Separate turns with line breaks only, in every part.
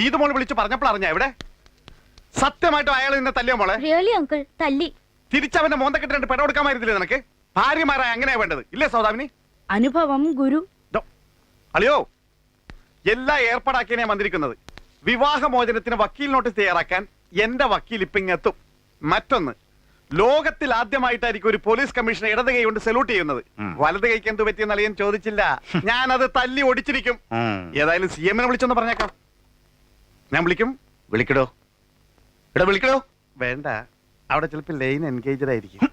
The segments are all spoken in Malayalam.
ഗീത മോൾ വിളിച്ചു പറഞ്ഞപ്പോൾ അറിഞ്ഞ? എവിടെ? സത്യമായിട്ടും അയാൾ നിന്നെ തല്ലിയ മോളെ?
റിയലി അങ്കിൾ തല്ലി.
തിരിച്ചവന്റെ മോന്തക്കെട്ട് രണ്ട് പെട കൊടുക്കാമായിരുന്നില്ലേ നിനക്ക്? ഭാര്യമാരായ അങ്ങനെയാ വേണ്ടത്. ഇല്ലേ സൗദാമിനി?
അനുഭവം ഗുരു.
അളിയോ. എല്ലാ ഏർപ്പാടാക്കിയാണ് ഞാൻ വന്നിരിക്കുന്നത്. വിവാഹമോചനത്തിന് വക്കീൽ നോട്ടീസ് തയ്യാറാക്കാൻ എന്റെ വക്കീൽ ഇപ്പൊ ഇങ്ങെത്തും. മറ്റൊന്ന് ലോകത്തിൽ ആദ്യമായിട്ടായിരിക്കും ഒരു പോലീസ് കമ്മീഷണർ ഇടത് കൈ കൊണ്ട് സല്യൂട്ട് ചെയ്യുന്നത്. വലത് കൈക്ക് എന്ത് പറ്റിയെന്ന് അളിയൻ ചോദിച്ചില്ല. ഞാൻ അത് തല്ലി ഒടിച്ചിരിക്കും. ഏതായാലും സി എമ്മിനെ വിളിച്ചൊന്ന് പറഞ്ഞേക്കാം. ഞാൻ വിളിക്കും.
വിളിക്കടോ. എടാ വിളിക്കടോ.
വേണ്ട. അവിടെ ചിലപ്പോൾ ലൈൻ എൻഗേജഡ് ആയിരിക്കും.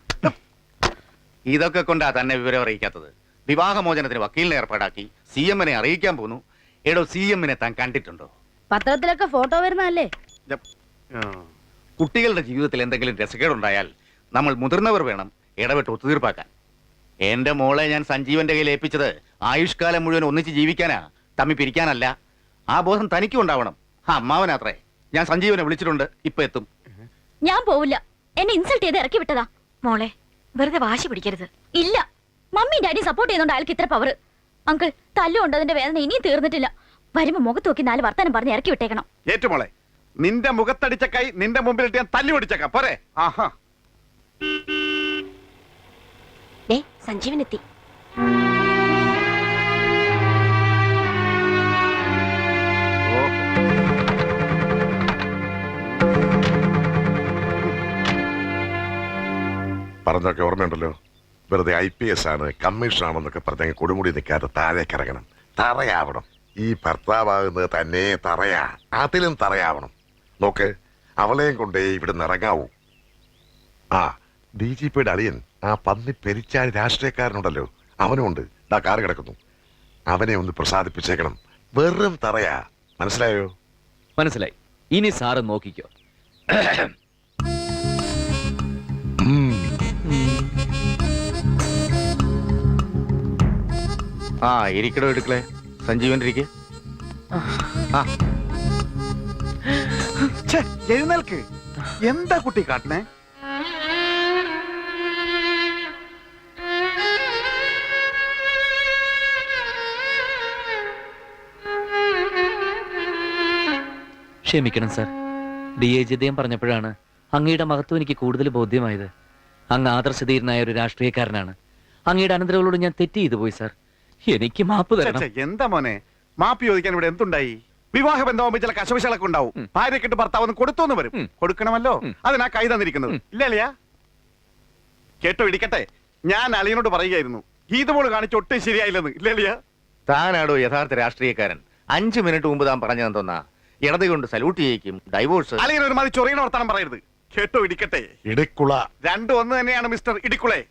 ഇതൊക്കെ കൊണ്ടാ തന്നെ വിവരം അറിയിക്കാത്തത്. വിവാഹമോചനത്തിന് വക്കീലിനെ ഏർപ്പാടാക്കി സി എമ്മിനെ അറിയിക്കാൻ പോന്നു. എടോ സി എമ്മിനെ താൻ കണ്ടിട്ടുണ്ടോ?
പത്രത്തിലൊക്കെ ഫോട്ടോ വരുന്നതല്ലേ?
ജപ്.
കുട്ടികളുടെ ജീവിതത്തിൽ എന്തെങ്കിലും രസക്കേടുണ്ടായാൽ നമ്മൾ മുതിർന്നവർ വേണം ഇടപെട്ട് ഒത്തുതീർപ്പാക്കാൻ. എന്റെ മോളെ ഞാൻ സഞ്ജീവന്റെ കയ്യിൽ ഏൽപ്പിച്ചത് ആയുഷ്കാലം മുഴുവൻ ഒന്നിച്ച് ജീവിക്കാനാ. തമ്മി പിരിക്കാനല്ല. ആ ബോധം തനിക്കും ഉണ്ടാവണം. അമ്മാവനാത്രേ ഞാൻ സഞ്ജീവനെ വിളിച്ചിട്ടുണ്ട് ഇപ്പൊ എത്തും.
ഞാൻ പോവില്ല. എന്നെ ഇൻസൾട്ട് ചെയ്ത് ഇറക്കി വിട്ടതാ.
മോളെ വെറുതെ വാശി പിടിക്കരുത്.
ഇല്ല. മമ്മി ഡാഡി സപ്പോർട്ട് ചെയ്യുന്നുണ്ട് അയാൾക്ക് ഇത്ര പവർ അങ്കിൾ തല്ലുകൊണ്ട് അതിന്റെ വേദന ഇനിയും തീർന്നിട്ടില്ല. വരുമ്പോ മുഖത്ത് നോക്കി നാല് വർത്താനം പറഞ്ഞ് ഇറക്കി വിട്ടേക്കണം.
ഏറ്റുമോളെ നിന്റെ മുഖത്തടിച്ച കൈ നിന്റെ മുമ്പിലിട്ട് ഞാൻ തല്ലി ഓടിച്ചേക്കാം പോരെ. ആഹാ.
ഡേ
പറഞ്ഞൊക്കെ ഓർമ്മയുണ്ടല്ലോ? വെറുതെ ഐ പി എസ് ആണ് കമ്മീഷൻ ആണെന്നൊക്കെ പറഞ്ഞ കൊടുമുടി നിൽക്കാതെ താഴേക്ക് ഇറങ്ങണം. തറയാവണം. ഈ ഭർത്താവാകുന്നത് തന്നെ തറയാ. അതിലും തറയാവണം. നോക്ക് അവളെയും കൊണ്ടേ ഇവിടുന്ന് ഇറങ്ങാവൂ. ആ ഡി ജി പിയുടെ അളിയൻ ആ പന്നി പെരിച്ചാൽ രാഷ്ട്രീയക്കാരനുണ്ടല്ലോ. അവനുമുണ്ട് ഇതാ കാറ് കിടക്കുന്നു. അവനെ ഒന്ന് പ്രസാദിപ്പിച്ചേക്കണം. വെറും തറയാ. മനസ്സിലായോ?
മനസ്സിലായി. ഇനി സാറ് നോക്കിക്കോ.
ആ ഇരിക്കടോ എടുക്കളെ. സഞ്ജീവൻ
എഴുന്നേൽക്ക്. എന്താ കുട്ടി കാട്ടണേ?
ക്ഷമിക്കണം സാർ. ഡി എ ജിതയം പറഞ്ഞപ്പോഴാണ് അങ്ങയുടെ മഹത്വം എനിക്ക് കൂടുതൽ ബോധ്യമായത്. അങ്ങ് ആദർശധീരനായ ഒരു രാഷ്ട്രീയക്കാരനാണ്. അങ്ങയുടെ അനന്തരങ്ങളോട് ഞാൻ തെറ്റ് ചെയ്തു പോയി സാർ. എനിക്ക് മാപ്പ് തരണം.
ഛെ, എന്താ മോനെ? മാപ്പ് ചോദിക്കാൻ ഇവിടെ എന്തുണ്ടായി? വിവാഹ ബന്ധമാകുമ്പോ ചില കശവിശകളൊക്കെ ഉണ്ടാവും. ഭാര്യക്കിട്ട് ഭർത്താവ് ഒന്ന് കൊടുത്തോന്ന് വരും.
ഉം.
കൊടുക്കണമല്ലോ. അതിനാ കൈ തന്നിരിക്കുന്നത്. ഇല്ല അളിയാ കേട്ടോ ഇടിക്കട്ടെ. ഞാൻ അളിയനോട് പറയുകയായിരുന്നു. ഗീതമോൾ കാണിച്ച് ഒട്ടും ശരിയായില്ലെന്ന്. ഇല്ല അളിയാ
താനാടോ യഥാർത്ഥ രാഷ്ട്രീയക്കാരൻ. അഞ്ചു മിനിറ്റ് മുമ്പ് താൻ പറഞ്ഞതെന്തോന്നാ ഇടത് കൊണ്ട് സല്യൂട്ട് ചെയ്യിക്കും ഡൈവോഴ്സ്
അളിയൻ ഒരു മാതിരി ചൊറിയണ വർത്താനം പറയരുത്. കേട്ടോ ഇടിക്കട്ടെ.
ഇടിക്കുള.
രണ്ടും ഒന്ന് തന്നെയാണ് മിസ്റ്റർ ഇടിക്കുളെ.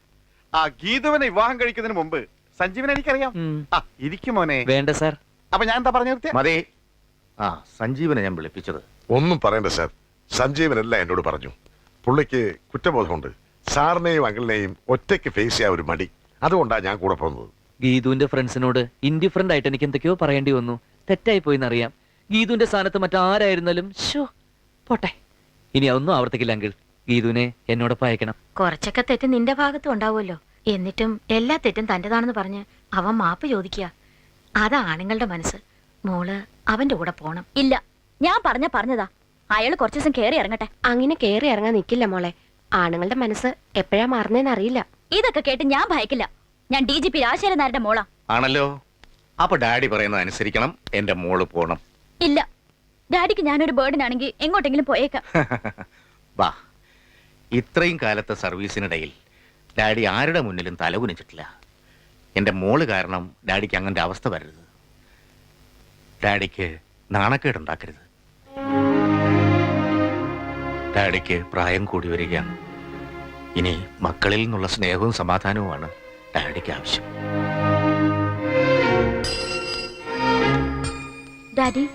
ആ ഗീതുവിനെ വിവാഹം കഴിക്കുന്നതിന് മുമ്പ് സഞ്ജീവനെ എനിക്കറിയാം. ആ ഇരിക്കും മോനെ.
വേണ്ട സാർ.
അപ്പൊ ഞാൻ എന്താ പറഞ്ഞു നിർത്തിയ?
മതി. ആ സഞ്ജീവനെ ഞാൻ വിളിപ്പിച്ചത്.
ഒന്നും പറയണ്ട സാർ. സഞ്ജീവനല്ല എന്നോട് പറഞ്ഞു. പുള്ളിക്ക് കുറ്റബോധമുണ്ട്. സാറിനെയും അങ്കിളിനെയും ഒറ്റയ്ക്ക് ഫേസ് ചെയ്യാൻ ഒരു മടി. അതുകൊണ്ടാണ് ഞാൻ കൂടെ പോകുന്നത്.
ഗീതുവിന്റെ ഫ്രണ്ട്സിനോട് ഇൻഡിഫറന്റ് ആയിട്ട് എനിക്ക് എന്തൊക്കെയോ പറയേണ്ടി വന്നു. തെറ്റായി പോയി എന്നറിയാം ഗീതുവിന്റെ സ്ഥാനത്ത് മറ്റാരായിരുന്നാലും ഷോ പോട്ടെ. ഇനി അതൊന്നും ആവർത്തിക്കില്ല അങ്കിൾ. ഗീതുവിനെ എന്നോടൊപ്പം അയക്കണം.
കുറച്ചൊക്കെ തെറ്റ് നിന്റെ ഭാഗത്തും ഉണ്ടാവുമല്ലോ. എന്നിട്ടും എല്ലാ തെറ്റും തന്റെതാണെന്ന് പറഞ്ഞ് അവൻ മാപ്പ് ചോദിക്കുക. അതാ ആണുങ്ങളുടെ മനസ്സ്. മോൾ അവന്റെ കൂടെ പോണം.
ഇല്ല ഞാൻ പറഞ്ഞ പറഞ്ഞതാ. അയാൾ കുറച്ചു ദിവസം കേറി ഇറങ്ങട്ടെ.
അങ്ങനെ കേറി ഇറങ്ങാൻ നിൽക്കില്ല മോളെ. ആണുങ്ങളുടെ മനസ്സ് എപ്പോഴാ മാറുന്നതെന്ന് അറിയില്ല.
ഇതൊക്കെ കേട്ട് ഞാൻ ഭയക്കില്ല. ഞാൻ ഡി ജി പി രാജശേഖരൻ നായരുടെ മോളാ.
ആണല്ലോ? അപ്പൊ ഡാഡി പറയുന്നത് അനുസരിക്കണം. എന്റെ മോൾ പോണം.
ഇല്ല. ഡാഡിക്ക് ഞാനൊരു ബേർഡൻ ആണെങ്കിൽ എങ്ങോട്ടെങ്കിലും പോയേക്കാം.
വാ ഇത്രയും കാലത്തെ സർവീസിനിടയിൽ ഡാഡി ആരുടെ മുന്നിലും തലകുനിച്ചിട്ടില്ല. എന്റെ മോൾ കാരണം ഡാഡിക്ക് അങ്ങനെ അവസ്ഥ വരരുത്. ഡാഡിക്ക് നാണക്കേടുണ്ടാക്കരുത് ഡാഡിക്ക് പ്രായം കൂടി വരികയാണ്. ഇനി മക്കളിൽ നിന്നുള്ള സ്നേഹവും സമാധാനവുമാണ് ഡാഡിക്ക് ആവശ്യം.
ഡാഡി.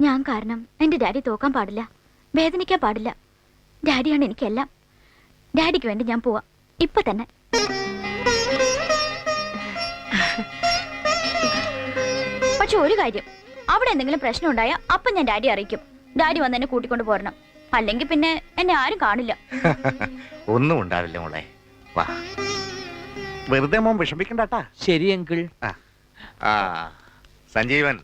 ഞാൻ കാരണം എന്റെ ഡാഡി തോക്കാൻ പാടില്ല. വേദനിക്കാൻ പാടില്ല. ഡാഡിയാണ് എനിക്കെല്ലാം. ഡാഡിക്ക് വേണ്ടി ഞാൻ പോവാം. ഇപ്പൊ തന്നെ. പക്ഷെ ഒരു കാര്യം അവിടെ എന്തെങ്കിലും പ്രശ്നം ഉണ്ടായാൽ അപ്പം ഞാൻ ഡാഡി അറിയിക്കും. ഡാഡി വന്ന് എന്നെ കൂട്ടിക്കൊണ്ട് പോരണം. അല്ലെങ്കിൽ പിന്നെ എന്നെ ആരും കാണില്ല.
ഒന്നും ഉണ്ടാവില്ല മോളെ. വാ.
വെറുതെ മോൻ വിഷമിക്കണ്ടാട്ടാ.
ശരി അങ്കിൾ.
ആ. സഞ്ജീവൻ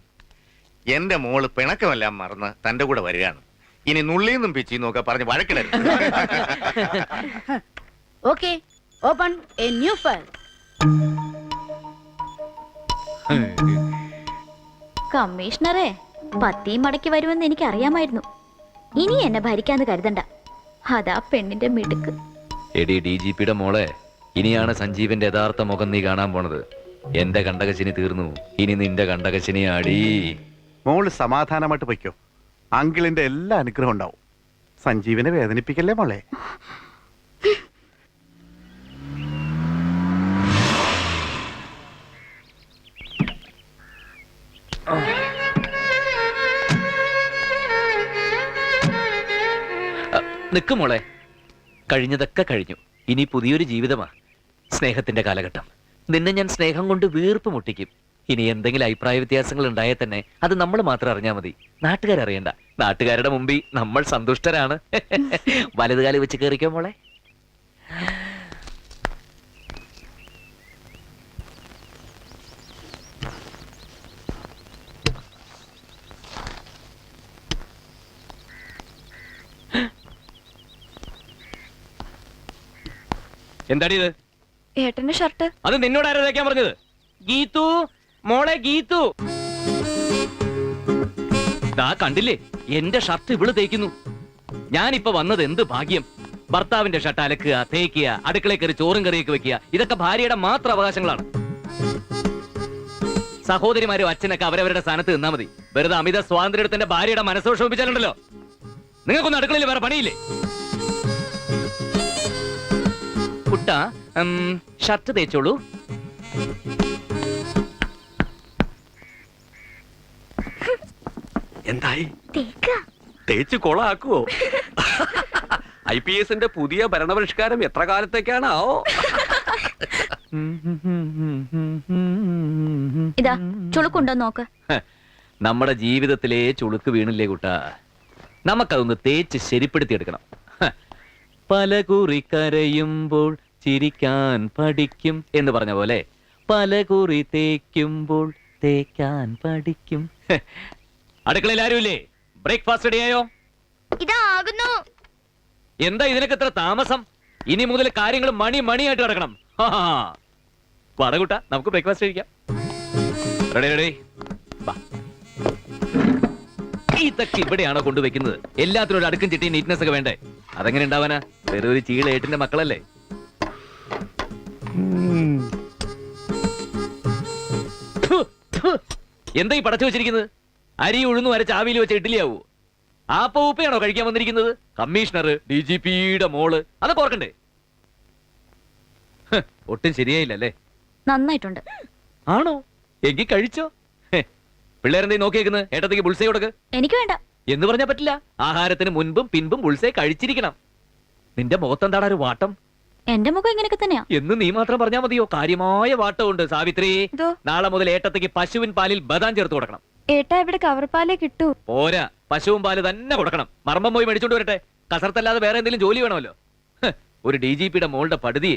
എന്റെ മോൾ പിണക്കമെല്ലാം മറന്ന് തന്റെ കൂടെ വരികയാണ്. ഇനി നുള്ളിന്നും പിച്ചി ഒക്കെ പറഞ്ഞ് വഴക്കിടരുത്.
Okay open a new file
കമ്മീഷണറെ പത്തിയും മടക്കി വരുമെന്ന് എനിക്ക് അറിയാമായിരുന്നു ഇനി എന്നെ ഭരിക്കാന്ന് കരുതണ്ട. അതാ പെണ്ണിന്റെ മിടുക്ക്.
എടി ഡി ജി പിയുടെ മോളെ ഇനിയാണ് സഞ്ജീവിന്റെ യഥാർത്ഥ മുഖം നീ കാണാൻ പോണത്. എന്റെ കണ്ടകശിനി തീർന്നു. ഇനി നിന്റെ കണ്ടകശിനി ആടി
മോൾ സമാധാനമായിട്ട് പൊയ്ക്കോ. അങ്കിളിന്റെ എല്ലാ അനുഗ്രഹം ഉണ്ടാവും. സഞ്ജീവിനെ വേദനിപ്പിക്കല്ലേ മോളെ?
നിക്ക് മോളെ. കഴിഞ്ഞതൊക്കെ കഴിഞ്ഞു. ഇനി പുതിയൊരു ജീവിതമാ. സ്നേഹത്തിന്റെ കാലഘട്ടം. നിന്നെ ഞാൻ സ്നേഹം കൊണ്ട് വീർപ്പ് മുട്ടിക്കും. ഇനി എന്തെങ്കിലും അഭിപ്രായ വ്യത്യാസങ്ങൾ ഉണ്ടായാൽ തന്നെ അത് നമ്മൾ മാത്രം അറിഞ്ഞാൽ മതി. നാട്ടുകാരറിയണ്ട. നാട്ടുകാരുടെ മുമ്പിൽ നമ്മൾ സന്തുഷ്ടരാണ്. വലതുകാലി വെച്ച് കയറിക്കോ മോളെ. എന്താടി ഇത്?
ഏട്ടന്റെ ഷർട്ട്.
അത് നിന്നോട് ആരാ തേക്കാൻ പറഞ്ഞത്? ഗീതു? മോളെ ഗീതു. ദാ കണ്ടില്ലേ എന്റെ ഷർട്ട് ഇവൾ തേക്കുന്നു. ഞാനിപ്പോ വന്നത് എന്ത് ഭാഗ്യം. ഭർത്താവിന്റെ ഷർട്ട് അലക്കുക തേക്കുക അടുക്കളയിൽ കയറി ചോറും കറിയൊക്കെ വെക്കുക ഇതൊക്കെ ഭാര്യയുടെ മാത്രം അവകാശങ്ങളാണ്. സഹോദരിമാരും അച്ഛനൊക്കെ അവരവരുടെ സ്ഥാനത്ത് നിന്നാ മതി. വെറുതെ അമിത സ്വാതന്ത്ര്യത്തിന്റെ ഭാര്യയുടെ മനസ്സ് വിഷമിപ്പിച്ചാലുണ്ടല്ലോ നിങ്ങൾക്കൊന്നും അടുക്കളയിൽ വേറെ പണിയില്ലേ? കുട്ട ഷർട്ട് തേച്ചോളൂ.
എന്തായി? തേച്ച് കൊളാക്കുവോ? ഐ പി എസിന്റെ പുതിയ ഭരണപരിഷ്കാരം എത്ര കാലത്തേക്കാണോ
ഇതാ ചുളുക്കുണ്ടോ നോക്ക്.
നമ്മുടെ ജീവിതത്തിലെ ചുളുക്ക് വീണില്ലേ കുട്ട. നമുക്കതൊന്ന് തേച്ച് ശരിപ്പെടുത്തിയെടുക്കണം. എടുക്കണം പല കുറി കരയുമ്പോൾ ചിരിക്കാൻ പഠിക്കും എന്ന് പറഞ്ഞ പോലെ പല കുറി തേക്കുമ്പോൾ തേക്കാൻ പഠിക്കും. അടുക്കളയിൽ ആരുമില്ലേ? ബ്രേക്ക്ഫാസ്റ്റ് റെഡിയായോ
ഇതാകുന്നു.
എന്താ ഇതിനൊക്കെ ഇത്ര താമസം? ഇനി മുതൽ കാര്യങ്ങൾ മണി മണിയായിട്ട് നടക്കണം. പറകുട്ട നമുക്ക് ബ്രേക്ക്ഫാസ്റ്റ് കഴിക്കാം. റെഡി റെഡി ഇതൊക്കെ ഇവിടെയാണോ കൊണ്ടുവെക്കുന്നത് എല്ലാത്തിനും ഒരു അടുക്കും ചിട്ടി നീറ്റ്നെസ് ഒക്കെ വേണ്ടേ? അതെങ്ങനെ ഉണ്ടാവാനാ? വെറും ഒരു ചീള ഏട്ടിന്റെ മക്കളല്ലേ. എന്താ ഈ പടച്ചു വെച്ചിരിക്കുന്നത്? അരി ഉഴുന്നു വരെ ആവിയിൽ വെച്ച ഇഡ്ഡലിയാവൂ. ആപ്പ ഉപ്പയാണോ കഴിക്കാൻ വന്നിരിക്കുന്നത്? കമ്മീഷണർ ഡി ജി പിയുടെ മോൾ അതൊക്കെ ഓർക്കണ്ടേ? ഒട്ടും ശരിയായില്ലല്ലേ?
നന്നായിട്ടുണ്ട്.
ആണോ? എങ്കിൽ കഴിച്ചോ? പിള്ളേരെന്തേ നോക്കിയേക്കുന്നത് ഏട്ടത്തേക്ക് ബുൾസൈ കൊടുക്ക്.
എനിക്ക് വേണ്ട.
എന്ന് പറഞ്ഞാ പറ്റില്ല. ആഹാരത്തിന് മുൻപും പിൻപും ബുൾസൈ കഴിച്ചിരിക്കണം. നിന്റെ മുഖത്തെന്താടാ ഒരു വാട്ടം?
എന്റെ മുഖം ഇങ്ങനെയൊക്കെ തന്നെയാ.
എന്ന് നീ മാത്രം പറഞ്ഞാ മതിയോ? കാര്യമായ വാട്ടമുണ്ട് സാവിത്രി. നാളെ മുതൽ ഏട്ടത്തേക്ക് പശുവിൻ പാലിൽ ബദാം ചേർത്ത് കൊടുക്കണം.
ഏട്ടാ ഇവിടെ കവർപ്പാലേ കിട്ടൂ.
പോരാ പശുവും പാൽ തന്നെ കൊടുക്കണം. മർമ്മം പോയി മേടിച്ചോണ്ട് വരട്ടെ. കസർത്തല്ലാതെ വേറെ എന്തെങ്കിലും ജോലി വേണമല്ലോ. ഒരു ഡി ജി പിയുടെ മോളുടെ പടുതി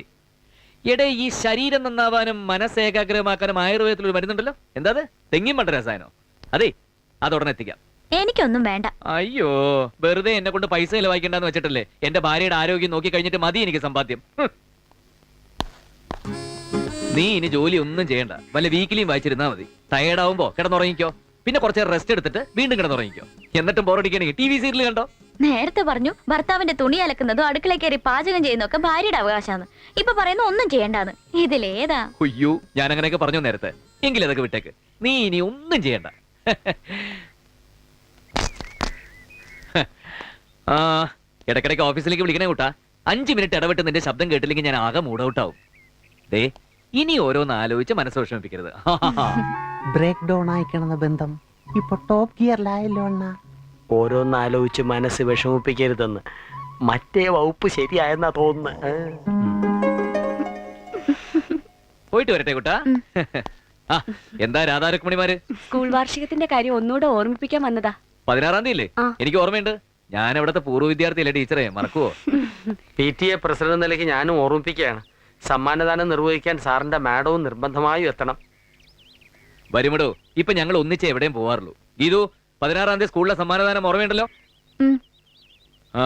എടേ ഈ ശരീരം നന്നാവാനും മനസ്സ് ഏകാഗ്രമാക്കാനും ആയുർവേദത്തിൽ ഒരു മരുന്നുണ്ടല്ലോ. എന്താ തെങ്ങിൻ പണ്ട രസായനോ? അതെ അതോടനെ എത്തിക്കാം.
എനിക്കൊന്നും വേണ്ട.
അയ്യോ വെറുതെ എന്നെ കൊണ്ട് പൈസ ചെലവായിക്കണ്ടെന്ന് വെച്ചിട്ടല്ലേ എന്റെ ഭാര്യയുടെ ആരോഗ്യം നോക്കി കഴിഞ്ഞിട്ട് മതി എനിക്ക് സമ്പാദ്യം. നീ ഇനി ജോലി ഒന്നും ചെയ്യണ്ട. വല്ല വീക്കിലിയും വായിച്ചിരുന്നാ മതി. ടയേർഡാവുമ്പോ കിടന്നുറങ്ങിക്കോ. പിന്നെ കുറച്ച് റെസ്റ്റ് എടുത്തിട്ട് വീണ്ടും കിടന്നുറങ്ങിക്കോ. എന്നിട്ടും ബോറടിക്കണെങ്കിൽ ടി വി സീരിയൽ കണ്ടോ?
നേരത്തെ പറഞ്ഞു ഭർത്താവിന്റെ തുണി അലക്കുന്നതും അടുക്കള കയറി പാചകം ചെയ്യുന്നതൊക്കെ ഭാര്യയുടെ അവകാശമാണ്. ഇപ്പൊ പറയുന്ന ഒന്നും ചെയ്യണ്ടാന്ന്. ഇതിലേതാ
അയ്യോ ഞാൻ അങ്ങനെയൊക്കെ പറഞ്ഞു നേരത്തെ. എങ്കിലും അതൊക്കെ വിട്ടേക്ക്. നീ ഇനി ഒന്നും ചെയ്യണ്ട. ആ ഇടയ്ക്കിടയ്ക്ക് ഓഫീസിലേക്ക് വിളിക്കണേ കൂട്ടാ. അഞ്ച് മിനിറ്റ് ഇടവിട്ട് നിന്റെ ശബ്ദം കേട്ടില്ലെങ്കിൽ ഞാൻ ആകെ മൂഡ് ഔട്ട് ആവും. ദേ ഇനി ഓരോന്ന് ആലോചിച്ച് മനസ്സ് വിഷമിപ്പിക്കരുത്.
ബ്രേക്ക് ഡൗൺ ആയിക്കണെന്ന ബന്ധം. ഇപ്പൊ ടോപ്പ് ഗിയറിലായല്ലോ അണ്ണ? ഓരോന്നാലോചിച്ച് മനസ്സ് വിഷമിപ്പിക്കരുതെന്ന്. മറ്റേ വകുപ്പ് ശരിയായെന്നാ തോന്നുന്നു.
പോയിട്ട് വരട്ടെ കുട്ടാ. എന്താ രാധാരുക്മണിമാര്
സ്കൂൾ വാർഷികത്തിന്റെ കാര്യം ഒന്നുകൂടെ ഓർമ്മിപ്പിക്കാൻ വന്നതാ.
പതിനാറാം തീയതി അല്ലേ എനിക്ക് ഓർമ്മയുണ്ട്. ഞാൻ അവിടുത്തെ പൂർവ വിദ്യാർത്ഥിയല്ലേ ടീച്ചറെ? മറക്കുവോ?
പി ടി എ പ്രസിഡന്റ് നിലയ്ക്ക് ഞാനും ഓർമ്മിപ്പിക്കുകയാണ്. സമ്മാനദാനം നിർവഹിക്കാൻ സാറിന്റെ മാഡവും നിർബന്ധമായും എത്തണം.
വരുമടോ. ഇപ്പൊ ഞങ്ങൾ ഒന്നിച്ച് എവിടെയും പോവാറുള്ളൂ. ഗീതു പതിനാറാം തീയതി സ്കൂളിലെ സമ്മാനദാനം ഓർമ്മയുണ്ടല്ലോ? ആ,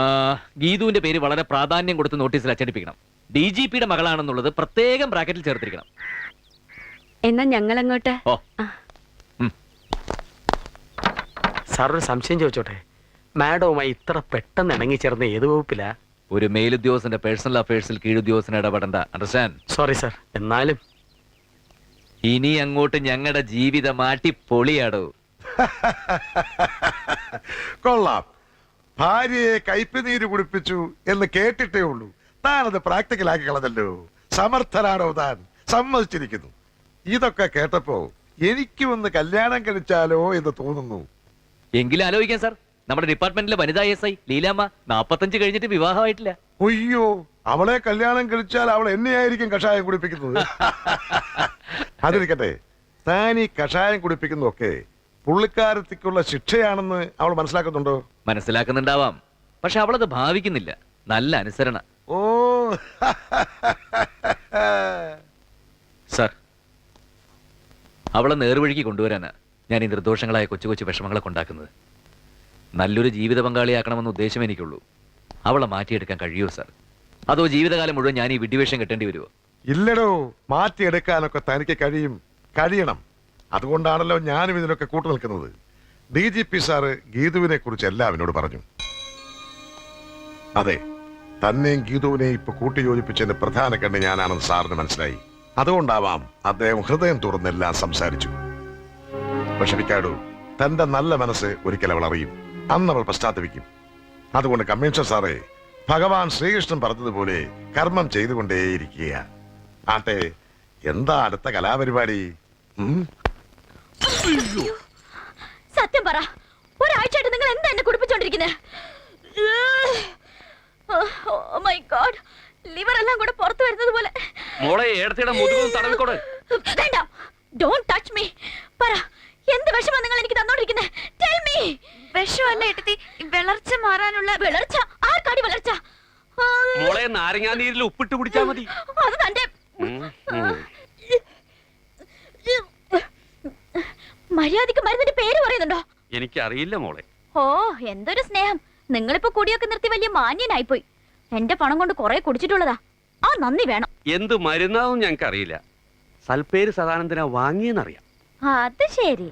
ഗീതുവിന്റെ പേര് വളരെ പ്രാധാന്യം കൊടുത്ത് നോട്ടീസിൽ അച്ചടിപ്പിക്കണം. ഡി ജി പിയുടെ മകളാണെന്നുള്ളത് പ്രത്യേകം ബ്രാക്കറ്റിൽ ചേർത്തിരിക്കണം.
എന്നാ ഞങ്ങൾ അങ്ങോട്ട്
ഓ
സാർ ഒരു സംശയം ചോദിച്ചോട്ടെ? മാഡവുമായി ഇത്ര പെട്ടെന്ന് ഇണങ്ങിച്ചേർന്ന ഏത് വകുപ്പിലാ?
ഒരു മെയിൽ ഉദ്യോഗസ്ഥന്റെ പേഴ്സണൽ അഫയേഴ്സിൽ കീഴുദ്യോഗസ്ഥന് ഇടപെടണ്ട. അണ്ടർസ്റ്റാൻഡ്
സോറി സർ എന്നാലും
ഇനി അങ്ങോട്ട് ഞങ്ങളുടെ ജീവിതം മാറ്റി പൊളിയാടോ.
കൊള്ളാം. ഭാര്യയെ കയ്പനീര് കുടിപ്പിച്ചു എന്ന് കേട്ടിട്ടേ ഉള്ളൂ. താനത് പ്രാക്ടിക്കലാക്കി കളഞ്ഞല്ലോ. സമർത്ഥനാണോ താൻ? സമ്മതിച്ചിരിക്കുന്നു. ഇതൊക്കെ കേട്ടപ്പോ എനിക്കും ഒന്ന് കല്യാണം കഴിച്ചാലോ എന്ന് തോന്നുന്നു.
എങ്കിലും ആലോചിക്കാം സാർ നമ്മുടെ ഡിപ്പാർട്ട്മെന്റിലെ വനിതാ എസ് ഐ ലീലാമ്മ നാപ്പത്തഞ്ച് കഴിഞ്ഞിട്ട് വിവാഹമായിട്ടില്ല.
അയ്യോ അവളെ കല്യാണം കഴിച്ചാൽ അവൾ എന്നെയായിരിക്കും കഷായം കുടിപ്പിക്കുന്നത്. അതിരിക്കട്ടെ താനി ഈ കഷായം കുടിപ്പിക്കുന്നതൊക്കെ പുള്ളിക്കാരത്തിക്കുള്ള ശിക്ഷയാണെന്ന് അവൾ മനസ്സിലാക്കുന്നുണ്ടോ?
മനസ്സിലാക്കുന്നുണ്ടാവാം. പക്ഷെ അവളത് ഭാവിക്കുന്നില്ല. നല്ല അനുസരണ.
ഓ.
സാർ അവളെ നേർവഴിക്ക് കൊണ്ടുവരാനാ ഞാൻ ഈ നിർദോഷങ്ങളായ കൊച്ചു കൊച്ചു വിഷമങ്ങളൊക്കെ ഉണ്ടാക്കുന്നത്. നല്ലൊരു ജീവിത പങ്കാളിയാക്കണമെന്ന ഉദ്ദേശം എനിക്കുള്ളൂ. അവളെ മാറ്റിയെടുക്കാൻ കഴിയുമോ സാർ? അതോ ജീവിതകാലം മുഴുവൻ ഞാൻ ഈ വിഡ്ഢിവേഷം കെട്ടേണ്ടി വരുമോ?
ഇല്ലടോ മാറ്റിയെടുക്കാനൊക്കെ തനിക്ക് കഴിയും കഴിയണം. അതുകൊണ്ടാണല്ലോ ഞാനും ഇതിനൊക്കെ കൂട്ടു നിൽക്കുന്നത്. ഡി ജി പി സാറ് ഗീതുവിനെ കുറിച്ച് എല്ലാം എന്നോട് പറഞ്ഞു. അതെ തന്നെയും ഗീതുവിനെയും ഇപ്പൊ കൂട്ടിയോജിപ്പിച്ചതിന്റെ പ്രധാന കണ്ണി ഞാനാണെന്ന് സാറിന് മനസ്സിലായി. അതുകൊണ്ടാവാം അദ്ദേഹം ഹൃദയം തുറന്നെല്ലാം സംസാരിച്ചു. വിഷമിക്കാടു തന്റെ നല്ല മനസ്സ് ഒരിക്കൽ അവൾ അറിയും അന്ന് അവൾ പശ്ചാത്തപിക്കും. അതുകൊണ്ട് കമ്മീഷൻ സാറേ ഭഗവാൻ ശ്രീകൃഷ്ണൻ പറഞ്ഞതുപോലെ കർമ്മം ചെയ്തുകൊണ്ടേയിരിക്കുക ആട്ടെ എന്താ അടുത്ത കലാപരിപാടി?
സത്യം പറ. ഒരാഴ്ചയായിട്ട് നിങ്ങൾ എന്താ എന്നെ കുടിപ്പിച്ചോണ്ടിരിക്കുന്നത് മൈ ഗോഡ്. ലിവർ എല്ലാം കൂടെ പുറത്തു വരുന്നത് പോലെ.
മോളെ ഏടത്തിയുടെ മുതുകും തടവിക്കോട്.
വേണ്ട. ഡോണ്ട് ടച്ച് മീ പറ എന്ത് വിഷമം നിങ്ങൾ എനിക്ക് തന്നോണ്ടിരിക്കുന്നത് ടെൽ മീ വിഷമല്ല എടുത്തി വളർച്ച മാറാനുള്ള വളർച്ച? ആർക്കാടി വളർച്ച? ആ,
മോളെ നാരങ്ങാ നീരിൽ ഉപ്പിട്ട് കുടിച്ചാ മതി.
അത് തന്റെ. മര്യാദയ്ക്ക് മരുന്നിന്റെ പേര് പറയുന്നുണ്ടോ?
എനിക്കറിയില്ല മോളെ.
ഓ എന്തൊരു സ്നേഹം. നിങ്ങളിപ്പോ കുടിയൊക്കെ നിർത്തി വലിയ മാന്യനായി പോയി എന്റെ പണം കൊണ്ട് കുറെ കുടിച്ചിട്ടുള്ളതാ. ആ നന്ദി വേണം.
എന്ത് മരുന്നാവും ഞങ്ങൾക്ക് അറിയില്ല സൽപ്പേര് സദാനന്ദന വാങ്ങിയെന്നറിയാം.
അത് ശരി.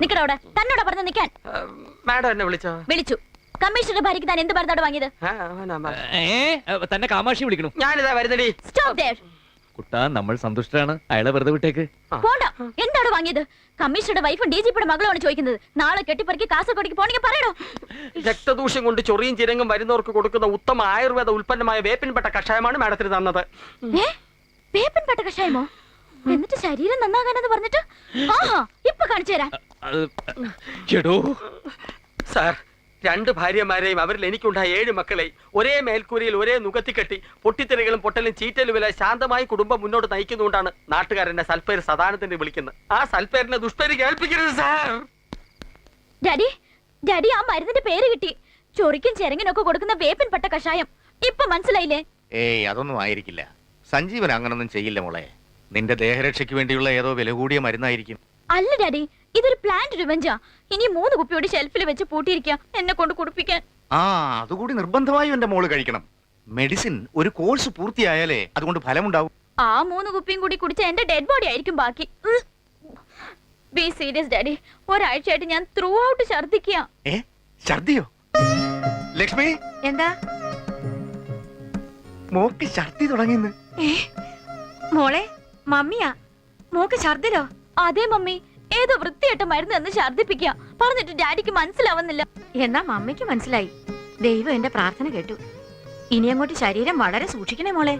നിക്കടവിടെ. തന്നോടാ പറഞ്ഞു നിക്കാൻ.
മാഡം എന്നെ വിളിച്ചോ?
വിളിച്ചു. കമ്മീഷണറുടെ ഭാര്യയ്ക്ക് താൻ എന്ത് മരുന്നാണ് വാങ്ങിയത്?
ഏ തന്നെ കാമാക്ഷി വിളിക്കണു.
ഞാനിതാ വരുന്നടി.
സ്റ്റോപ്പ് ദേർ
കുട്ടാ നമ്മൾ സന്തുഷ്ടരാണ്. അയാളെ വെറുതെ വിട്ടേക്ക്.
പോണ്ട. എന്താണ് വാങ്ങിയത്? കമ്മീഷണറുടെ വൈഫും ഡി ജി പിയുടെ മകളുമാണ് ചോദിക്കുന്നത്. നാളെ കെട്ടിപ്പറക്കി കാസർഗോഡിക്ക് പോണെങ്കിൽ പറയണോ
രക്തദൂഷ്യം കൊണ്ട് ചൊറിയും ചിരങ്ങും വരുന്നവർക്ക് കൊടുക്കുന്ന ഉത്തമ ആയുർവേദ ഉൽപ്പന്നമായ വേപ്പിൻപെട്ട കഷായമാണ് മാഡത്തിന് തന്നത്.
വേപ്പിൻപെട്ട വേപ്പൻ പെട്ട കഷായമോ? എന്നിട്ട് ശരീരം നന്നാകാനെന്ന് പറഞ്ഞിട്ട്? ആഹാ ഇപ്പൊ കാണിച്ചു തരാം.
എടോ.
സാർ രണ്ട് ഭാര്യമാരെയും അവരിൽ എനിക്കുണ്ടായ ഏഴ് മക്കളെ ഒരേ മേൽക്കൂരയിൽ ഒരേ നുകത്തിക്കെട്ടി പൊട്ടിത്തെറികളും പൊട്ടലും ചീറ്റലുമില്ല ശാന്തമായി കുടുംബം മുന്നോട്ട് നയിക്കുന്നതുകൊണ്ടാണ് നാട്ടുകാരന്റെ സൽപ്പേര് സദാനത്തിന് വിളിക്കുന്നത്. ആ സൽപ്പേരിനെ ദുഷ്പേര് കേൾപ്പിക്കരുത് സാർ.
ഡാഡി ഡാഡി ആ മരുന്നിന്റെ പേര് കിട്ടി. ചൊറിക്കും ചെരങ്ങിനൊക്കെ കൊടുക്കുന്ന വേപ്പൻ പെട്ട കഷായം. ഇപ്പൊ മനസ്സിലായില്ലേ?
ഏയ് അതൊന്നും ആയിരിക്കില്ല. സഞ്ജീവൻ അങ്ങനൊന്നും ചെയ്യില്ല മോളെ. നിന്റെ ദേഹരക്ഷയ്ക്ക് വേണ്ടിയുള്ള ഏതോ വില കൂടിയ മരുന്നായിരിക്കും.
അല്ല ഡാഡി. ഇതൊരു പ്ലാന്റ് റിവെഞ്ചാ. ഇനി മൂന്ന് കുപ്പിയോട് ഷെൽഫിൽ വെച്ച് പൂട്ടിയിരിക്കുക എന്നെ കൊണ്ട് കുടിപ്പിക്കാൻ.
ആ അതുകൂടി നിർബന്ധമായും എന്റെ മോൾ കഴിക്കണം. മെഡിസിൻ ഒരു കോഴ്സ് പൂർത്തിയായാലേ അതുകൊണ്ട് ഫലമുണ്ടാവും.
ആ മൂന്ന് കുപ്പിയും കൂടി കുടിച്ച എന്റെ ഡെഡ് ബോഡി ആയിരിക്കും ബാക്കി. Be serious daddy. ഒരാഴ്ചയായിട്ട് ഞാൻ ത്രൂ ഔട്ട് ഛർദിക്കുക
ഏ? ഛർദിയോ ലക്ഷ്മി?
എന്താ?
മോക്ക് ഛർദി തുടങ്ങിന്ന്
മോളെ മമ്മിയാ മോക്ക് ഛർദിലോ?
അതെ മമ്മി ഏതോ വൃത്തിയായിട്ട് മരുന്ന് എന്ന് ഛർദിപ്പിക്കുക പറഞ്ഞിട്ട് ഡാഡിക്ക് മനസ്സിലാവുന്നില്ല.
എന്നാ മമ്മിക്ക് മനസ്സിലായി. ദൈവം എന്റെ പ്രാർത്ഥന കേട്ടു. ഇനി അങ്ങോട്ട് ശരീരം വളരെ സൂക്ഷിക്കണേ മോളെ.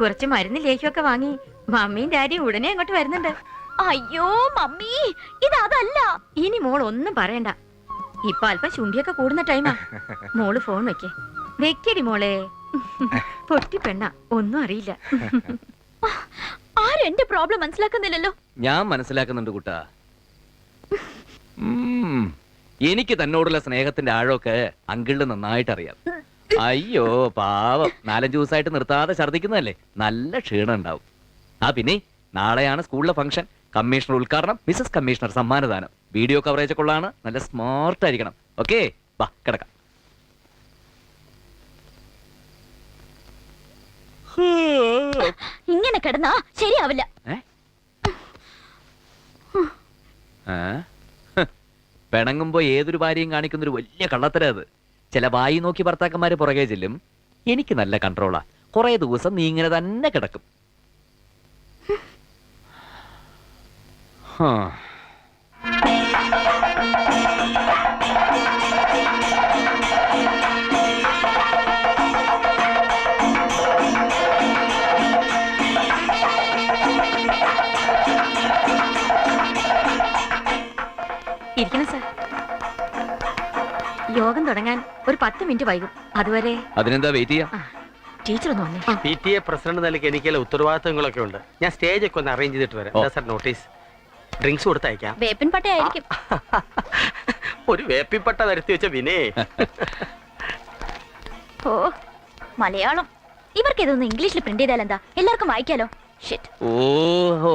കുറച്ച് മരുന്ന് ലേഹ്യൊക്കെ വാങ്ങി മമ്മിയും ഡാഡിയും ഉടനെ അങ്ങോട്ട് വരുന്നുണ്ട്.
അയ്യോ മമ്മി ഇത് അതല്ല
ഇനി മോൾ ഒന്നും പറയണ്ട. ഇപ്പൊ അല്പം ശുണ്ടിയൊക്കെ കൂടുന്ന ടൈമാ. മോൾ ഫോൺ വെക്കേ. വെക്കടി മോളെ. പൊട്ടി പെണ്ണ ഒന്നും അറിയില്ല.
ആരും എന്റെ പ്രോബ്ലം മനസ്സിലാക്കുന്നില്ലല്ലോ.
ഞാൻ മനസ്സിലാക്കുന്നുണ്ട് കുട്ടാ. എനിക്ക് തന്നോടുള്ള സ്നേഹത്തിന്റെ ആഴമൊക്കെ അങ്കിളിന് നന്നായിട്ട് അറിയാം അയ്യോ പാവം. നാലഞ്ച് ദിവസമായിട്ട് നിർത്താതെ ഛർദ്ദിക്കുന്നതല്ലേ? നല്ല ക്ഷീണം ഉണ്ടാവും. ആ പിന്നെ നാളെയാണ് സ്കൂളിലെ ഫംഗ്ഷൻ. കമ്മീഷണർ ഉദ്ഘാടനം മിസസ് കമ്മീഷണർ സമ്മാനദാനം. വീഡിയോ കവറേജ് ഒക്കെ ഉള്ളതാണ്. നല്ല സ്മാർട്ട് ആയിരിക്കണം ഓക്കെ വാ കിടക്കാം.
ഇങ്ങനെ കിടന്നാ ശരിയാവില്ല?
പിണങ്ങുമ്പോ ഏതൊരു ഭാര്യയും കാണിക്കുന്ന ഒരു വലിയ കള്ളത്തര അത്. ചില വായി നോക്കി ഭർത്താക്കന്മാര് പുറകെ ചെല്ലും. എനിക്ക് നല്ല കൺട്രോളാ കുറെ ദിവസം നീ ഇങ്ങനെ തന്നെ കിടക്കും. ഹാ.
യോഗം തുടങ്ങാൻ ഒരു പത്ത് മിനിറ്റ് വൈകും. അതുവരെ
അതിനെന്താ വെയിറ്റ് ചെയ്യാം?
ടീച്ചർ ഒന്ന് വന്നേ.
പി ടി എ പ്രസിഡന്റ് നിലയ്ക്ക് എനിക്കുള്ള ഉത്തരവാദിത്തങ്ങളൊക്കെ ഉണ്ട്. ഞാൻ സ്റ്റേജ് ഒക്കെ ഒന്ന് അറേഞ്ച് ചെയ്തിട്ട് വരാം. എന്താ സാർ നോട്ടീസ് ഡ്രിങ്ക്സ് കൊടുത്തയക്കാം.
വേപ്പിൻ പട്ടയായിരിക്കും
ഒരു വേപ്പിപ്പട്ട വരുത്തി വെച്ച വിനേ
ഓ മലയാളം. ഇവർക്ക് ഇതൊന്ന് ഇംഗ്ലീഷിൽ പ്രിന്റ് ചെയ്താൽ എന്താ? എല്ലാവർക്കും വായിക്കാലോ? ഷിറ്റ്
ഓ ഓ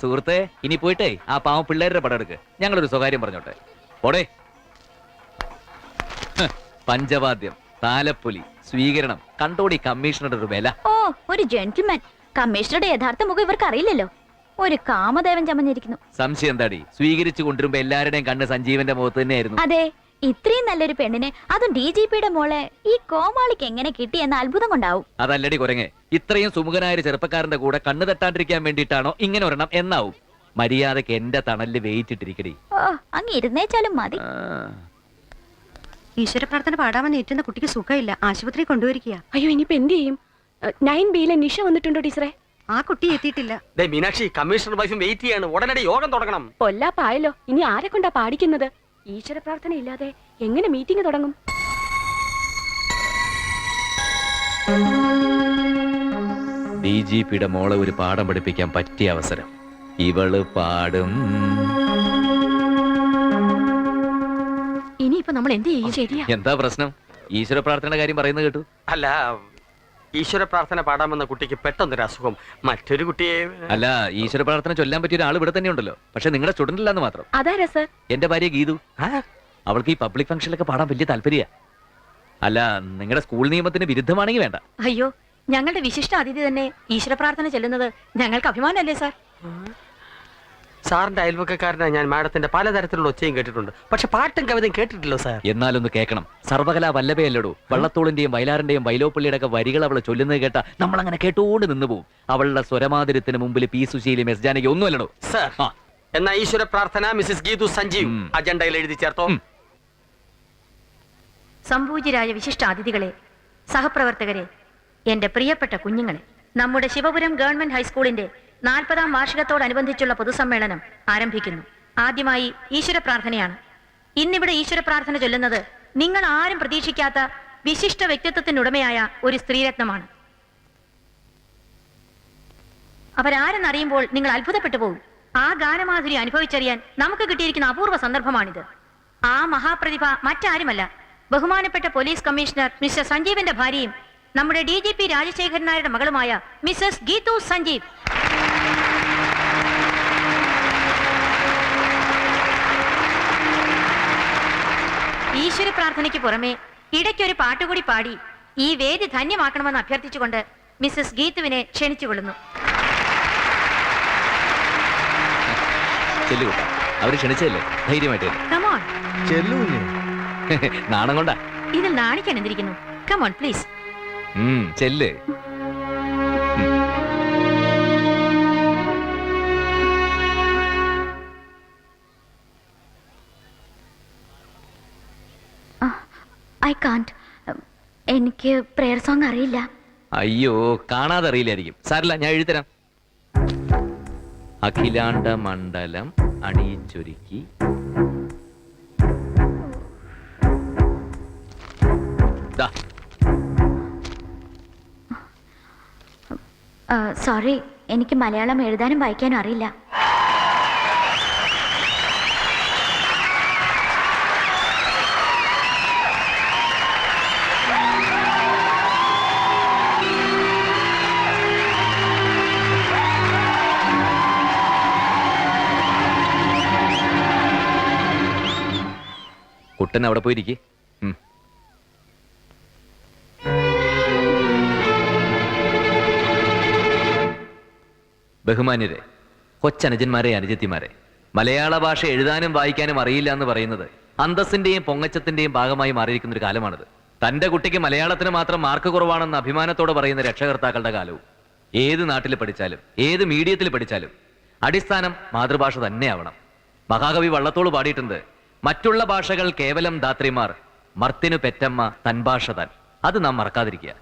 സുഹൃത്തെ ഇനി പോയിട്ടേ ആ പാവം പിള്ളേരുടെ പടം എടുക്ക്. ഞങ്ങളൊരു സ്വകാര്യം പറഞ്ഞോട്ടെ. പോടേ. പഞ്ചവാദ്യം താലപ്പൊലി സ്വീകരണം കണ്ടോടി കമ്മീഷണറുടെ ഒരു വില.
ഓ ഒരു ജെന്റിൽമാൻ കമ്മീഷണറുടെ യഥാർത്ഥ മുഖം ഇവർക്ക് അറിയില്ലല്ലോ. ഒരു കാമദേവൻ ചമഞ്ഞിരിക്കുന്നു.
സംശയം എന്താടി? സ്വീകരിച്ചു കൊണ്ടിരുമ്പോ എല്ലാവരുടെയും കണ്ണ് സഞ്ജീവന്റെ മുഖത്ത് തന്നെയായിരുന്നു.
അതെ ഇത്രയും നല്ലൊരു പെണ്ണിനെ അതും ഡി ജി പിയുടെ മോളെ ഈ കോമാളിക്ക് എങ്ങനെ കിട്ടി എന്ന അത്ഭുതം കൊണ്ടാവും.
അതല്ലടി കുരങ്ങെ ഇത്രയും സുമുഖനായ ഒരു ചെറുപ്പക്കാരന്റെ കൂടെ കണ്ണ് തട്ടാണ്ടിരിക്കാൻ വേണ്ടിയിട്ടാണോ ഇങ്ങനെ ഒരെണ്ണം എന്നാവും. മര്യാദയ്ക്ക് എന്റെ തണലിൽ വെയിറ്റിട്ടിരിക്കടി
ഓ അങ്ങ് ഇരുന്നേച്ചാലും മതി.
ആ.
ഈശ്വര പ്രാർത്ഥന പാടാമെന്ന് ഏറ്റുന്ന കുട്ടിക്ക് സുഖമില്ല. ആശുപത്രി കൊണ്ടുവരിക അയ്യോ ഇനിയിപ്പോ എന്ത് ചെയ്യും? നയൻ ബിയിലെ നിഷ വന്നിട്ടുണ്ടോ ടീച്ചറെ? ആ കുട്ടി എത്തിയിട്ടില്ല.
ദേ മീനാക്ഷി കമ്മീഷണർ വൈഫും വെയിറ്റ് ചെയ്യാണ്. ഉടനടി യോഗം തുടങ്ങണം.
പൊല്ലാപ്പായല്ലോ. ഇനി ആരെ കൊണ്ടാ പാടിക്കുന്നത്? ഈശ്വര പ്രാർത്ഥന ഇല്ലാതെ എങ്ങനെ മീറ്റിംഗ് തുടങ്ങും?
ഡി ജി പിയുടെ മോളെ ഒരു പാഠം പഠിപ്പിക്കാൻ പറ്റിയ അവസരം. ഇവൾ പാടും.
ഇനിയിപ്പോ നമ്മൾ എന്ത് ചെയ്യും? ശരിയാ.
എന്താ പ്രശ്നം? ഈശ്വര പ്രാർത്ഥനയുടെ കാര്യം പറയുന്നത് കേട്ടു.
അല്ല ഈശ്വര പ്രാർത്ഥന പാടാമെന്ന കുട്ടിക്ക് പെട്ടെന്നൊരു അസുഖം. മറ്റൊരു കുട്ടിയെ
അല്ല ഈശ്വര പ്രാർത്ഥന ചൊല്ലാൻ പറ്റിയ ഒരാൾ ഇവിടെ തന്നെ ഉണ്ടല്ലോ. പക്ഷെ നിങ്ങളുടെ സ്റ്റുഡന്റ് ഇല്ലാന്ന് മാത്രം.
അതാരാ സർ
എന്റെ ഭാര്യ ഗീതു.
ആ?
അവൾക്ക് ഈ പബ്ലിക് ഫംഗ്ഷനിലൊക്കെ പാടാൻ വലിയ താല്പര്യ അല്ല നിങ്ങളുടെ സ്കൂൾ നിയമത്തിന് വിരുദ്ധമാണെങ്കിൽ വേണ്ട.
അയ്യോ ഞങ്ങളുടെ വിശിഷ്ട അതിഥി തന്നെ ഈശ്വര പ്രാർത്ഥന ചെല്ലുന്നത് ഞങ്ങൾക്ക് അഭിമാനമല്ലേ സാർ?
സാറിന്റെ അയൽവക്കക്കാരനായ ഞാൻ മാഡത്തിന്റെ പലതരത്തിലുള്ള ഒച്ചയും കേട്ടിട്ടുണ്ട്. പക്ഷെ പാട്ടും കവിതയും കേട്ടിട്ടില്ലോ സാർ.
എന്നാലൊന്ന് കേൾക്കണം. സർവകലാ വല്ലഭയല്ലടോ? വള്ളത്തോളിന്റെയും വയലാറിന്റെയും വൈലോപ്പള്ളിയുടെ ഒക്കെ വരികൾ അവൾ ചൊല്ലുന്നത് കേട്ട നമ്മൾ അങ്ങനെ കേട്ടുകൊണ്ട് നിന്ന് പോവും. അവളുടെ സ്വരമാതിരത്തിന് മുമ്പിൽ പി. സുശീലും എസ് ജാനകി ഒന്നുമല്ലടോ?
സാർ
ആ.
എന്നാ ഈശ്വര പ്രാർത്ഥന മിസ്സിസ് ഗീതു സഞ്ജീവ്.
ഉം.
അജണ്ടയിൽ എഴുതി ചേർത്തോ?
ഉം.
സംപൂജ്യരായ വിശിഷ്ട അതിഥികളെ സഹപ്രവർത്തകരെ എന്റെ പ്രിയപ്പെട്ട കുഞ്ഞുങ്ങളെ നമ്മുടെ ശിവപുരം ഗവൺമെന്റ് ഹൈസ്കൂളിന്റെ നാൽപ്പതാം വാർഷികത്തോടനുബന്ധിച്ചുള്ള പൊതുസമ്മേളനം ആരംഭിക്കുന്നു. ആദ്യമായി ഈശ്വര പ്രാർത്ഥനയാണ്. ഇന്നിവിടെ ഈശ്വര പ്രാർത്ഥന ചൊല്ലുന്നത് നിങ്ങൾ ആരും പ്രതീക്ഷിക്കാത്ത വിശിഷ്ട വ്യക്തിത്വത്തിനുടമയായ ഒരു സ്ത്രീരത്നമാണ്. അവരാരെന്നറിയുമ്പോൾ നിങ്ങൾ അത്ഭുതപ്പെട്ടു പോകും ആ ഗാനമാധുരി അനുഭവിച്ചറിയാൻ നമുക്ക് കിട്ടിയിരിക്കുന്ന അപൂർവ സന്ദർഭമാണിത്. ആ മഹാപ്രതിഭ മറ്റാരുമല്ല. ബഹുമാനപ്പെട്ട പോലീസ് കമ്മീഷണർ മിസ്റ്റർ സഞ്ജീവിന്റെ ഭാര്യയും നമ്മുടെ ഡി ജി പി രാജശേഖരൻ നായരുടെ മകളുമായ മിസ്സസ് ഗീതു സഞ്ജീവ്. ഈശ്വര പ്രാർത്ഥനയ്ക്ക് പുറമെ ഇടയ്ക്കൊരു പാട്ടുകൂടി പാടി ഈ വേദി ധന്യമാക്കണമെന്ന് അഭ്യർത്ഥിച്ചുകൊണ്ട് മിസ്സസ് ഗീതുവിനെ ക്ഷണിച്ചുകൊള്ളുന്നു.
അവർ ക്ഷണിച്ചല്ലേ ധൈര്യമായിട്ട് നാണം കൊണ്ടാ.
ഇതിൽ നാണിക്കാൻ എന്തിരിക്കുന്നു? കമോൺ പ്ലീസ്
ഉം, ചെല്ല്.
കാണ്ട് എനിക്ക് പ്രെയർ സോങ് അറിയില്ല.
അയ്യോ കാണാതെ അറിയില്ലായിരിക്കും സാരില്ല ഞാൻ എഴുതരാം അഖിലാണ്ട മണ്ഡലം അണിയിച്ചൊരുക്കി.
സോറി എനിക്ക് മലയാളം എഴുതാനും വായിക്കാനും അറിയില്ല.
കുട്ടൻ അവിടെ പോയിരിക്കെ. ബഹുമാന്യരെ കൊച്ചനുജന്മാരെ അനുജത്തിമാരെ മലയാള ഭാഷ എഴുതാനും വായിക്കാനും അറിയില്ല എന്ന് പറയുന്നത് അന്തസ്സിന്റെയും പൊങ്ങച്ചത്തിന്റെയും ഭാഗമായി മാറിയിരിക്കുന്ന ഒരു കാലമാണിത്. തന്റെ കുട്ടിക്ക് മലയാളത്തിന് മാത്രം മാർക്ക് കുറവാണെന്ന് അഭിമാനത്തോടെ പറയുന്ന രക്ഷകർത്താക്കളുടെ കാലവും. ഏത് നാട്ടിൽ പഠിച്ചാലും ഏത് മീഡിയത്തിൽ പഠിച്ചാലും അടിസ്ഥാനം മാതൃഭാഷ തന്നെയാവണം. മഹാകവി വള്ളത്തോട് പാടിയിട്ടുണ്ട് മറ്റുള്ള ഭാഷകൾ കേവലം ധാത്രിമാർ മർത്തിനു പെറ്റമ്മ തൻ ഭാഷ താൻ അത് നാം മറക്കാതിരിക്കുക.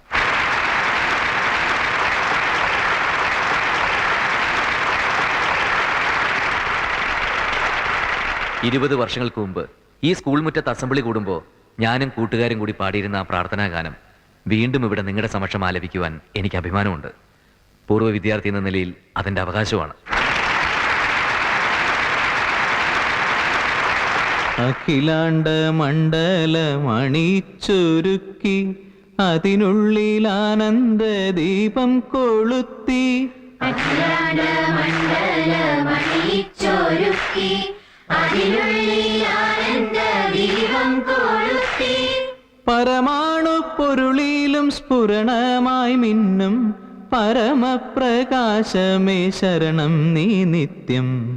ഇരുപത് വർഷങ്ങൾക്ക് മുമ്പ് ഈ സ്കൂൾ മുറ്റത്ത് അസംബ്ലി കൂടുമ്പോൾ ഞാനും കൂട്ടുകാരും കൂടി പാടിയിരുന്ന ആ പ്രാർത്ഥനാ ഗാനം വീണ്ടും ഇവിടെ നിങ്ങളുടെ സമക്ഷം ആലപിക്കുവാൻ എനിക്ക് അഭിമാനമുണ്ട്. പൂർവ വിദ്യാർത്ഥി എന്ന നിലയിൽ അതിന്റെ അവകാശമാണ്.
അഖിലാണ്ട മണ്ഡലമണിച്ചൊരുക്കി അതിനുള്ളിൽ ആനന്ദ ദീപം കൊളുത്തി. പരമാണു പൊരുളിലും സ്ഫുരണമായി മിന്നും പരമപ്രകാശമേ ശരണം നീ നിത്യം.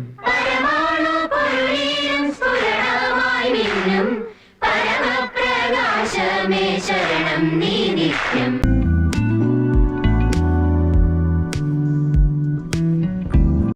ശരണം നീ നിത്യം.